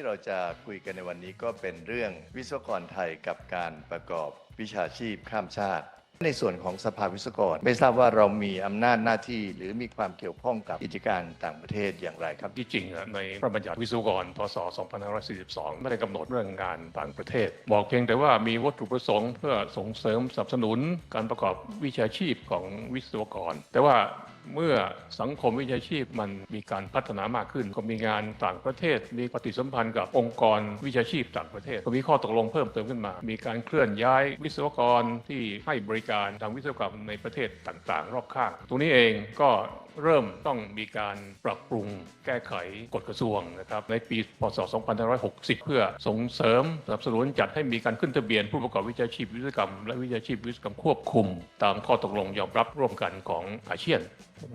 ที่เราจะคุยกันในวันนี้ก็เป็นเรื่องวิศวกรไทยกับการประกอบวิชาชีพข้ามชาติ ในส่วนของสภาวิศวกร ไม่ทราบว่าเรามีอำนาจหน้าที่หรือมีความเกี่ยวข้องกับกิจการต่างประเทศอย่างไรครับที่จริงในพระบัญญัติวิศวกรพศ 2542 ไม่ได้กำหนดเรื่องงานต่างประเทศ บอกเพียงแต่ว่ามีวัตถุประสงค์เพื่อส่งเสริมสนับสนุนการประกอบวิชาชีพของวิศวกร แต่ว่า เมื่อสังคมวิชาชีพมันมีการพัฒนามากขึ้น ก็มีงานต่างประเทศ มีปฏิสัมพันธ์กับองค์กรวิชาชีพต่างประเทศ ก็มีข้อตกลงเพิ่มเติมขึ้นมา มีการเคลื่อนย้ายวิศวกรที่ให้บริการทางวิศวกรรมในประเทศต่างๆ รอบข้าง ตรงนี้เองก็เริ่มต้องมีการปรับปรุงแก้ไขกฎกระทรวงนะครับในปี พศ 2560 เพื่อส่งเสริมสนับสนุนจัดให้มีการขึ้นทะเบียนผู้ประกอบวิชาชีพวิศวกรรม และวิชาชีพวิศวกรรมควบคุม ตามข้อตกลงยอมรับร่วมกันของอาเซียน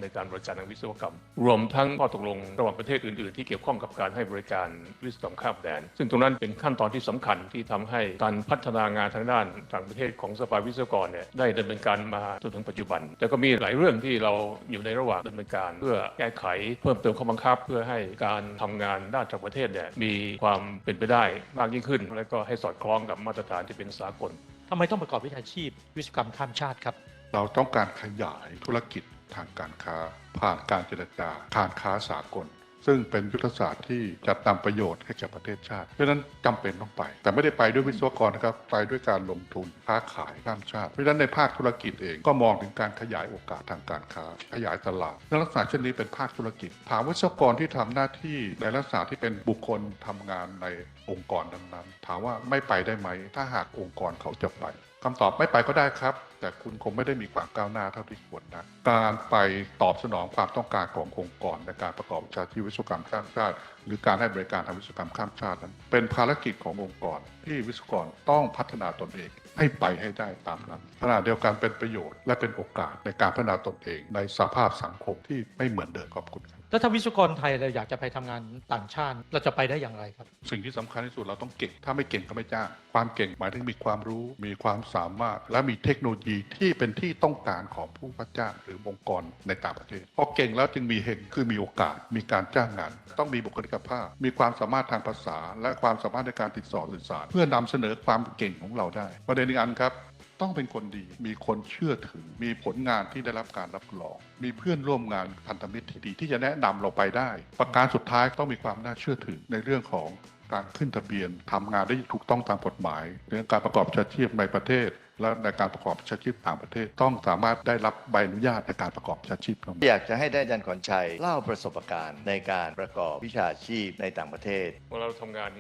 ในการบริการทางวิศวกรรม รวมทั้งข้อตกลงระหว่างประเทศอื่น ๆ ที่เกี่ยวข้องกับการให้บริการวิศวกรรมข้ามแดน ซึ่งตรงนั้นเป็นขั้นตอนที่สำคัญที่ทำให้การพัฒนางานทางด้านต่างประเทศของสภาวิศวกรเนี่ยได้ดำเนินการมาจนถึงปัจจุบัน แต่ก็มีหลายเรื่องที่เราอยู่ในระหว่างดำเนินการเพื่อแก้ไขเพิ่มเติมข้อบังคับ เพื่อให้การทำงานด้านต่างประเทศเนี่ยมีความเป็นไปได้มากยิ่งขึ้น และก็ให้สอดคล้องกับมาตรฐานที่เป็นสากลทำไมต้องประกอบวิชาชีพ วิศวกรรมข้ามชาติครับ เราต้องการขยายธุรกิจทางการค้า ผ่านการเจรจาการค้าสากล ซึ่งเป็นยุทธศาสตร์ที่จะนำประโยชน์ให้แก่ประเทศชาติเพราะฉะนั้นจำเป็นต้องไป แต่ไม่ได้ไปด้วยวิศวกรนะครับไปด้วยการลงทุนค้าขายข้ามชาติเพราะฉะนั้นในภาคธุรกิจเองก็มองถึงการขยายโอกาสทางการค้า ขยายตลาดในลักษณะเช่นนี้เป็นภาคธุรกิจ ถามวิศวกรที่ทำหน้าที่ในลักษณะที่เป็นบุคคลทำงานใน องค์กรนั้นๆ ถามว่าไม่ไปได้ไหม ถ้าหากองค์กรเขาจะไปคำตอบไม่ไปก็ได้ครับ แต่คุณคงไม่ได้มีความก้าวหน้าเท่าที่ควรนะการไปตอบสนองความต้องการขององค์กร ในการประกอบวิชาชีพวิศวกรรมข้ามชาติ หรือการให้บริการทางวิศวกรรมข้ามชาตินั้น เป็นภารกิจขององค์กร ที่วิศวกรต้องพัฒนาตนเอง ให้ไปให้ได้ตามนั้นขณะเดียวกันเป็นประโยชน์และเป็นโอกาสในการพัฒนาตนเอง ในสภาพสังคมที่ไม่เหมือนเดิมขอบคุณครับแล้วถ้าวิศวกรไทยเราอยากจะไปทำงานต่างชาติเราจะไปได้อย่างไรครับ สิ่งที่สำคัญที่สุดเราต้องเก่ง ถ้าไม่เก่งก็ไม่จ้างความเก่งหมายถึงมีความรู้ มีความสามารถ และมีเทคโนโลยีที่เป็นที่ต้องการของผู้พัฒจ้างหรือองค์กรในต่างประเทศพอเก่งแล้วจึงมีเฮงคือมีโอกาส มีการจ้างงาน ต้องมีบุคลิกภาพ มีความสามารถทางภาษา และความสามารถในการติดต่อสื่อสาร เพื่อนำเสนอความเก่งของเราได้ ประเด็นอีกอันครับ ต้องเป็นคนดี มีคนเชื่อถือ มีผลงานที่ได้รับการรับรอง มีเพื่อนร่วมงานพันธมิตรที่ดีที่จะแนะนำเราไปได้ ประการสุดท้ายต้องมีความน่าเชื่อถือในเรื่องของการขึ้นทะเบียนทำงานได้ถูกต้องตามกฎหมายเรื่องการประกอบวิชาชีพในประเทศ และในการประกอบวิชาชีพต่างประเทศต้องสามารถได้รับใบอนุญาตในการประกอบวิชาชีพนั้นอยากจะให้ได้อาจารย์ขอนชัยเล่าประสบการณ์ในการประกอบวิชาชีพในต่างประเทศเวลาเราทำงาน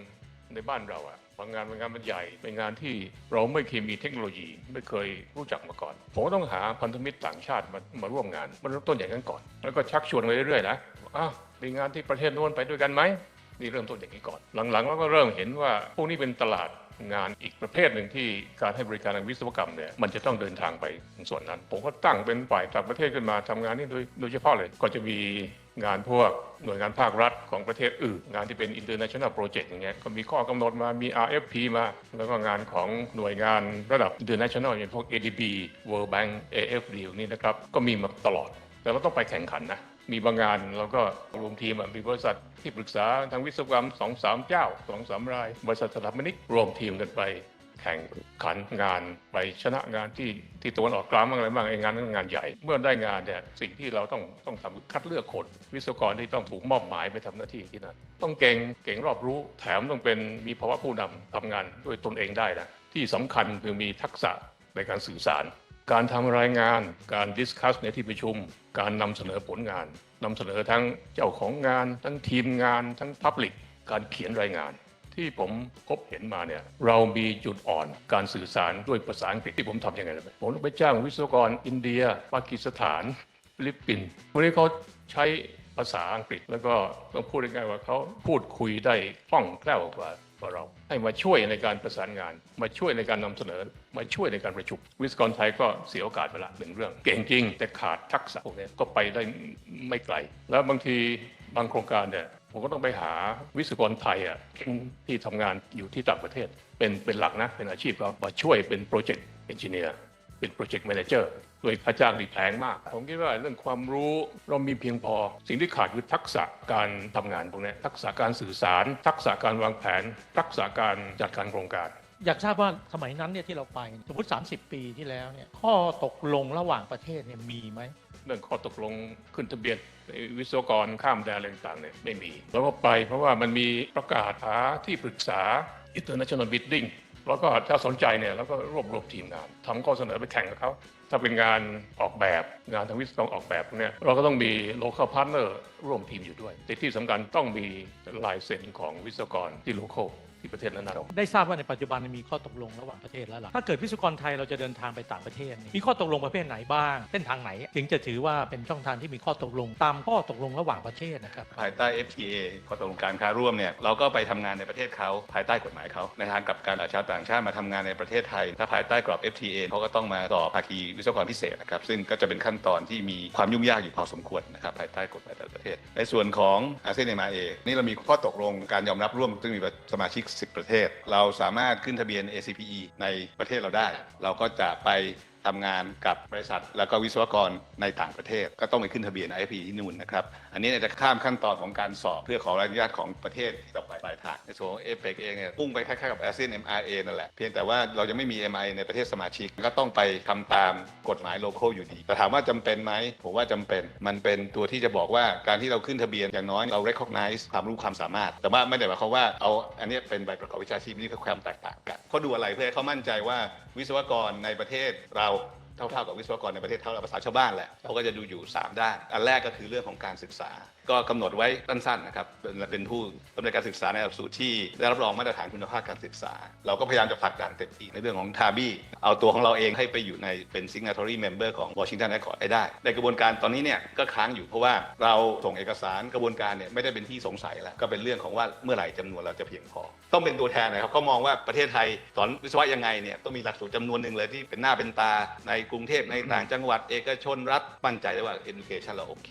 ในบ้านเราอะบางงานบางงานมันใหญ่เป็นงานที่เราไม่เคยมีเทคโนโลยี ไม่เคยรู้จักมาก่อน ผมก็ต้องหาพันธมิตรต่างชาติมามาร่วมงานมันเริ่มต้นอย่างนั้นก่อน แล้วก็ชักชวนไปเรื่อยๆนะอ้าวมีงานที่ประเทศโน้นไปด้วยกันไหมนี่เริ่มต้นอย่างนี้ก่อน หลังๆเราก็เริ่มเห็นว่าพวกนี้เป็นตลาด งานอีกประเภทหนึ่งที่การให้บริการทางวิศวกรรมเนี่ยมันจะต้องเดินทางไปส่วนนั้น ผมก็ตั้งเป็นฝ่ายต่างประเทศขึ้นมาทำงานนี่โดยโดยเฉพาะเลยก็จะมีงานพวกหน่วยงานภาครัฐของประเทศอื่น งานที่เป็น international project อย่างเงี้ยก็มีข้อกำหนดมามี RFP มา แล้วก็งานของหน่วยงานระดับ international อย่างพวก ADB World Bank AFD นี่นะครับก็มีมาตลอด แต่เราต้องไปแข่งขันนะ มีบางงานเราก็รวมทีมมีบริษัทที่ปรึกษาทางวิศวกรรมสองสามเจ้าสองสามราย บริษัทสถาปนิกรวมทีมกันไป แข่งขันงานไปชนะงานที่ที่ตะวันออกกลางบ้างอะไรบ้างไอ้งานนั้นงานใหญ่ เมื่อได้งานเนี่ยสิ่งที่เราต้องต้องทำคัดเลือกคนวิศวกรที่ต้องถูกมอบหมายไปทำหน้าที่ที่นั่นต้องเก่งเก่งรอบรู้ แถมต้องเป็นมีภาวะผู้นำทำงานด้วยตนเองได้นะที่สำคัญคือมีทักษะในการสื่อสาร การทำรายงาน การดิสคัสในที่ประชุม การนำเสนอผลงานนำเสนอทั้งเจ้าของงาน ทั้งทีมงาน ทั้งพับลิกการเขียนรายงาน ที่ผมพบเห็นมาเนี่ยเรามีจุดอ่อนการสื่อสารด้วยภาษาอังกฤษที่ผมทำยังไงรู้ไหมผมต้องไปจ้างวิศวกรอินเดียปากีสถานฟิลิปปินส์พวกนี้เขาใช้ ภาษาอังกฤษ แล้วก็ต้องพูดง่ายๆว่าเขาพูดคุยได้คล่องแคล่วกว่ากว่าเราให้มาช่วยในการประสานงาน มาช่วยในการนำเสนอ มาช่วยในการประชุมวิศวกรไทยก็เสียโอกาสไปละหนึ่งเรื่อง เก่งจริง แต่ขาดทักษะพวกนี้ก็ไปได้ไม่ไกล แล้วบางทีบางโครงการเนี่ยผมก็ต้องไปหาวิศวกรไทยอะที่ทำงานอยู่ที่ต่างประเทศ เป็นเป็นหลักนะเป็นอาชีพก็มาช่วยเป็นโปรเจกต์เอนจิเนียร์ เป็นโปรเจกต์แมเนเจอร์โดยค่าจ้างที่แพงมาก ผมคิดว่าเรื่องความรู้เรามีเพียงพอ สิ่งที่ขาดคือทักษะการทำงานพวกนี้ทักษะการสื่อสาร ทักษะการวางแผน ทักษะการจัดการโครงการอยากทราบว่าสมัยนั้นเนี่ยที่เราไปสมมติ 30 ปีที่แล้วเนี่ยข้อตกลงระหว่างประเทศเนี่ยมีไหมเรื่องข้อตกลงขึ้นทะเบียนวิศวกรข้ามแดนอะไรต่างๆเนี่ยไม่มี แล้วก็ไปเพราะว่ามันมีประกาศหาที่ปรึกษา international bidding แล้วก็ถ้าสนใจเนี่ยแล้วก็รวบรวมทีมงานทำข้อเสนอไปแข่งกับเขาถ้าเป็นงานออกแบบงานทางวิศวกรออกแบบเนี่ยเราก็ต้องมี local partner ร่วมทีมอยู่ด้วยแต่ที่สำคัญต้องมีลายเซ็นของวิศวกรที่ local ที่ประเทศนั้นๆได้ทราบว่าในปัจจุบันมีข้อตกลงระหว่างประเทศแล้วล่ะถ้าเกิดวิศวกรไทยเราจะเดินทางไปต่างประเทศเนี่ยมีข้อตกลงประเภทไหนบ้าง เส้นทางไหน ถึงจะถือว่าเป็นช่องทางที่มีข้อตกลง ตามข้อตกลงระหว่างประเทศนะครับภายใต้ FTA ข้อตกลงการค้าร่วมเนี่ยเราก็ไปทำงานในประเทศเขาภายใต้กฎหมายเขาในทางกับการชาวต่างชาติมาทำงานในประเทศไทย ถ้าภายใต้กรอบ FTA เขาก็ต้องมาต่อภาคีวิศวกรพิเศษนะครับซึ่งก็จะเป็นขั้นตอนที่มีความยุ่งยากอยู่พอสมควรนะครับภายใต้กฎหมายแต่ละประเทศ ในส่วนของอาเซียนเอ็มเอนี่เรามีข้อตกลงการยอมรับร่วมซึ่งมีสมาชิก10 ประเทศ เราสามารถขึ้นทะเบียน ACPE ในประเทศเราได้ เราก็จะไปทำงานกับบริษัท แล้วก็วิศวกรในต่างประเทศ ก็ต้องไปขึ้นทะเบียน IP ที่นู่นนะครับ อันนี้จะข้ามขั้นตอนของการสอบเพื่อขออนุญาตของประเทศต่อไปปลายทางในส่วนของเอเปกเองเนี่ยพุ่งไปคล้ายๆกับ ASEAN MRA นั่นแหละ เพียงแต่ว่าเรายังไม่มี MI ในประเทศสมาชิกก็ต้องไปทำตามกฎหมายโลโก้อยู่ดี แต่ถามว่าจำเป็นไหมผมว่าจำเป็นมันเป็นตัวที่จะบอกว่าการที่เราขึ้นทะเบียนอย่างน้อยเรา recognize ความรู้ความสามารถ แต่ว่าไม่ได้หมายความว่าเอาอันนี้เป็นใบประกอบวิชาชีพนี่คือความแตกต่างกันเขาดูอะไรเพื่อให้เขามั่นใจว่าวิศวกรในประเทศเรา เท่าๆกับวิศวกรในประเทศเท่าภาษาชาวบ้านแหละเขาก็จะดูอยู่ 3 ด้าน อันแรกก็คือเรื่องของการศึกษา ก็กำหนดไว้สั้นๆนะครับเป็นเป็นผู้ดำเนินการศึกษาในหลักสูตรที่ได้รับรองมาตรฐานคุณภาพการศึกษา เราก็พยายามจะผลักดันเต็มที่ในเรื่องของทาบี้เอาตัวของเราเองให้ไปอยู่ในเป็น signatory member ของ Washington Accord ได้ ในกระบวนการตอนนี้เนี่ยก็ค้างอยู่เพราะว่าเราส่งเอกสารกระบวนการเนี่ยไม่ได้เป็นที่สงสัยแล้วก็เป็นเรื่องของว่าเมื่อไหร่จำนวนเราจะเพียงพอ ต้องเป็นตัวแทนนะครับเขามองว่าประเทศไทยสอนวิศวะยังไงเนี่ยต้องมีหลักสูตรจำนวนหนึ่งเลยที่เป็นหน้าเป็นตาในกรุงเทพในต่างจังหวัดเอกชนรัฐมั่นใจได้ว่า education เราโอเค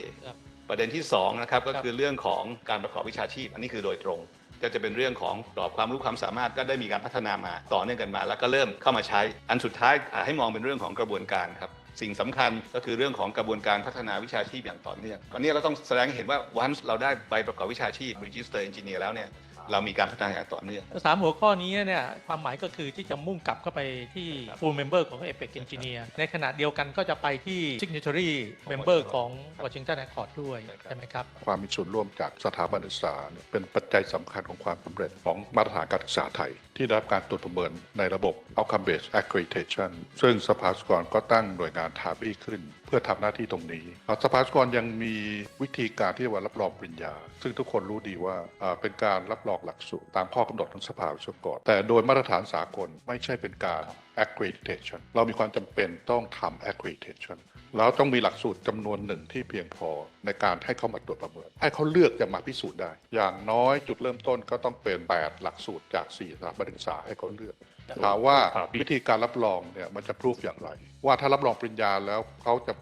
ประเด็นที่2นะครับก็คือเรื่องของการประกอบวิชาชีพ อันนี้คือโดยตรง ก็จะเป็นเรื่องของกรอบความรู้ความสามารถก็ได้มีการพัฒนามาต่อเนื่องกันมา แล้วก็เริ่มเข้ามาใช้ อันสุดท้ายอะให้มองเป็นเรื่องของกระบวนการครับสิ่งสำคัญก็คือเรื่องของกระบวนการพัฒนาวิชาชีพอย่างต่อเนื่องตอนนี้เราต้องแสดงให้เห็นว่า once เราได้ใบประกอบวิชาชีพ register engineer แล้วเนี่ย เรามีการพัฒนาอย่างต่อเนื่องสามหัวข้อนี้เนี่ยความหมายก็คือที่จะมุ่งกลับเข้าไปที่ full member ของ APEC Engineer ในขณะเดียวกันก็จะไปที่ signatory member ของ Washington Accord ด้วยใช่ไหมครับ ความมีส่วนร่วมจากสถาบันศึกษาเนี่ยเป็นปัจจัยสำคัญของความสำเร็จของมาตรฐานการศึกษาไทย ที่ได้รับการตรวจประเมินในระบบ Outcome Based Accreditation ซึ่งสภาสกรก็ตั้งหน่วยงานทาบี้ขึ้นเพื่อทำหน้าที่ตรงนี้สภาสกรยังมีวิธีการที่เรียกว่ารับรองปริญญา ซึ่งทุกคนรู้ดีว่าอ่าเป็นการรับรองหลักสูตรตามข้อกำหนดของสภาวิศวกรแต่โดยมาตรฐานสากลไม่ใช่เป็นการ accreditation เรามีความจำเป็นต้องทำ accreditation แล้วต้องมีหลักสูตรจำนวนหนึ่งที่เพียงพอในการให้เขามาตรวจประเมิน ให้เขาเลือกจะมาพิสูจน์ได้ อย่างน้อยจุดเริ่มต้นก็ต้องเป็น 8 หลักสูตรจาก4สถาบันศึกษาให้เขาเลือกถามว่าครับวิธีการรับรองเนี่ยมันจะพิสูจอย่างไร ว่าถ้ารับรองปริญญาแล้วเขาจะ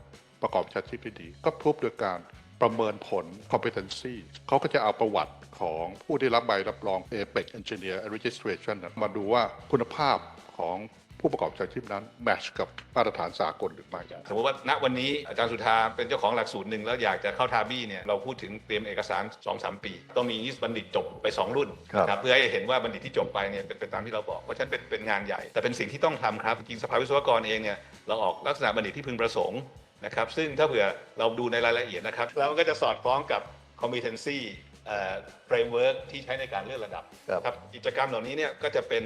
ประกอบวิชาชีพได้ดี ก็พิสูจโดยการประเมินผล competency เขาก็จะเอาประวัติของผู้ที่รับใบรับรอง APEC Engineer Registration น่ะมาดูว่าคุณภาพของผู้ประกอบวิชาชีพนั้นแมชกับมาตรฐานสากลหรือไม่สมมติว่าณวันนี้อาจารย์สุธาเป็นเจ้าของหลักสูตรหนึ่งแล้วอยากจะเข้าทาบี้เนี่ยเราพูดถึงเตรียมเอกสาร 2-3 ปี ต้องมีบัณฑิตจบไป 2 รุ่นครับนะเพื่อให้เห็นว่าบัณฑิตที่จบไปเนี่ยเป็นไปตามที่เราบอกเพราะฉะนั้นเป็นเป็นงานใหญ่ แต่เป็นสิ่งที่ต้องทำครับจริงๆสภาวิศวกรเองเนี่ย เราออกลักษณะบัณฑิตที่พึงประสงค์นะครับ ซึ่งถ้าเผื่อเราดูในรายละเอียดนะครับ แล้วมันก็จะสอดคล้องกับ competency เอ่อ framework ที่ใช้ในการเลือกระดับครับครับกิจกรรมเหล่านี้เนี่ยก็จะเป็น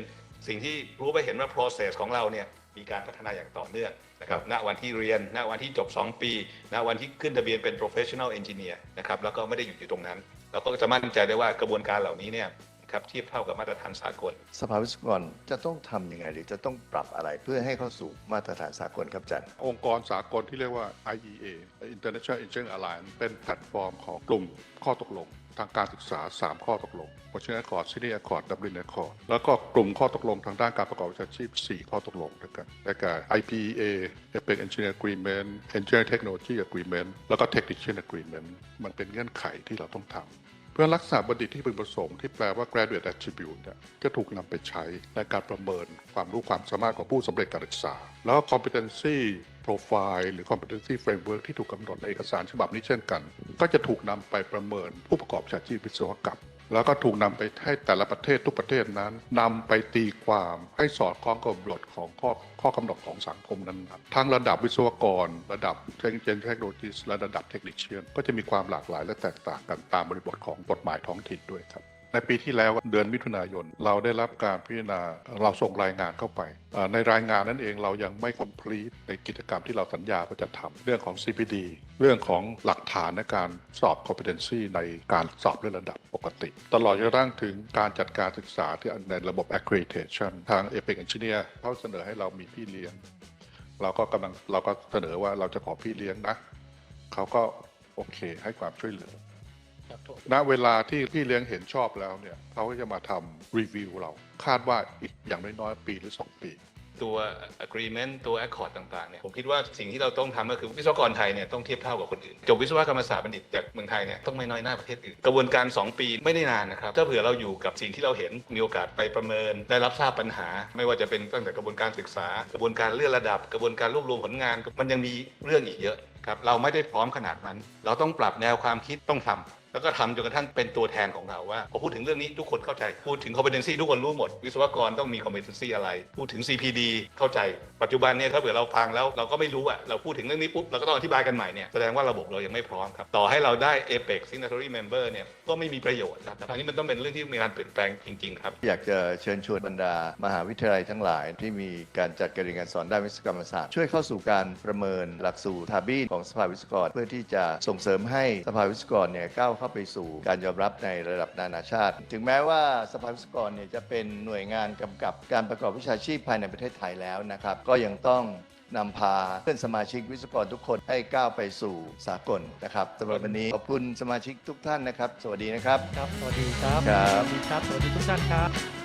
สิ่งที่รู้ไปเห็นว่า process ของเราเนี่ยมีการพัฒนาอย่างต่อเนื่องนะครับ ณ วันที่เรียน ณ วันที่จบ 2 ปี ณ วันที่ขึ้นทะเบียนเป็น professional engineer นะครับ แล้วก็ไม่ได้หยุดอยู่ตรงนั้น เราก็จะมั่นใจได้ว่ากระบวนการเหล่านี้เนี่ย ครับเทียบเท่ากับมาตรฐานสากล สภาวิศวกรจะต้องทำยังไง หรือจะต้องปรับอะไรเพื่อให้เข้าสู่มาตรฐานสากลครับอาจารย์องค์กรสากลที่เรียกว่า IEA International Engineering Alliance เป็นแพลตฟอร์มของกลุ่มข้อตกลงทางการศึกษา 3 ข้อตกลง Washington Accord Sydney Accord Dublin Accord แล้วก็กลุ่มข้อตกลงทางด้านการประกอบวิชาชีพ 4 ข้อตกลงด้วยกันได้แก่ IPEA Epic Engineer Agreement Engineering Technology Agreement แล้วก็ Technician Agreement มันเป็นเงื่อนไขที่เราต้องทำเพื่อรักษาบัณฑิตที่พึงประสงค์ที่แปลว่า graduate attribute เนี่ยก็ถูกนำไปใช้ในการประเมินความรู้ความสามารถของผู้สำเร็จการศึกษา แล้ว competency profile หรือ competency framework ที่ถูกกำหนดในเอกสารฉบับนี้เช่นกัน ก็จะถูกนำไปประเมินผู้ประกอบวิชาชีพวิศวกรรม แล้วก็ถูกนำไปให้แต่ละประเทศทุกประเทศนั้นนำไปตีความให้สอดคล้องกับบทของข้อข้อกำหนดของสังคมนั้นทั้งระดับวิศวกร ระดับเทคโนโลยีเทคโนโลยีและระดับเทคนิคเชียนก็จะมีความหลากหลายและแตกต่างกันตามบริบทของกฎหมายท้องถิ่นด้วยครับ ในปีที่แล้วเดือนมิถุนายน เราได้รับการพิจารณาเราส่งรายงานเข้าไป ในรายงานนั้นเองเรายังไม่ complete ในกิจกรรมที่เราสัญญาว่าจะทำเรื่องของ CPD เรื่องของหลักฐานในการสอบ competency ในการสอบด้วยระดับปกติ ตลอดจนกระทั่งถึงการจัดการศึกษาที่ในระบบ accreditation ทาง EPIC Engineer เขาเสนอให้เรามีพี่เลี้ยง เราก็กำลังเราก็เสนอว่าเราจะขอพี่เลี้ยงนะเขาก็โอเคให้ความช่วยเหลือ ณเวลาที่พี่เลี้ยงเห็นชอบแล้วเนี่ยเขาก็จะมาทำรีวิวเรา คาดว่าอีกอย่างน้อยๆปีหรือ 2 ปี ตัว agreement ตัว accord ต่างๆเนี่ยผมคิดว่าสิ่งที่เราต้องทำก็คือวิศวกรไทยเนี่ยต้องเทียบเท่ากับคนอื่น จบวิศวกรรมศาสตร์บัณฑิตจากเมืองไทยเนี่ยต้องไม่น้อยหน้าประเทศอื่น กระบวนการ 2 ปีไม่ได้นานนะครับ ถ้าเผื่อเราอยู่กับสิ่งที่เราเห็นมีโอกาสไปประเมิน ได้รับทราบปัญหา ไม่ว่าจะเป็นตั้งแต่กระบวนการศึกษา กระบวนการเลื่อนระดับ กระบวนการรวบรวมผลงาน มันยังมีเรื่องอีกเยอะครับเราไม่ได้พร้อมขนาดนั้น เราต้องปรับแนวความคิดต้องทำ แล้วก็ทำจนกระทั่งเป็นตัวแทนของเราว่าพอพูดถึงเรื่องนี้ทุกคนเข้าใจ พูดถึง competency ทุกคนรู้หมด วิศวกรต้องมี competency อะไร พูดถึง CPD เข้าใจ ปัจจุบันเนี่ยถ้าเผื่อเราฟังแล้วเราก็ไม่รู้อะเราพูดถึงเรื่องนี้ปุ๊บเราก็ต้องอธิบายกันใหม่เนี่ยแสดงว่าระบบเรายังไม่พร้อมครับต่อให้เราได้ APEC signatory member เนี่ยก็ไม่มีประโยชน์ครับอันนี้มันต้องเป็นเรื่องที่มีการเปลี่ยนแปลงจริงๆครับอยากจะเชิญชวนบรรดา มหาวิทยาลัยทั้งหลาย ที่มีการจัดการเรียนการสอนด้านวิศวกรรมศาสตร์ช่วยเข้าสู่การประเมินหลักสูตรทาบีของสภาวิศวกร เพื่อที่จะส่งเสริมให้สภาวิศวกรเนี่ยก้าวเข้าไปสู่การยอมรับในระดับนานาชาติ ถึงแม้ว่าสภาวิศวกรเนี่ยจะเป็นหน่วยงานกำกับการประกอบวิชาชีพภายในประเทศไทยแล้วนะครับก็ยังต้องนำพาเพื่อนสมาชิกวิศวกรทุกคนให้ก้าวไปสู่สากลนะครับสำหรับวันนี้ขอบคุณสมาชิกทุกท่านนะครับ สวัสดีนะครับ ครับ สวัสดีครับ ครับ สวัสดีครับ สวัสดีทุกท่านครับ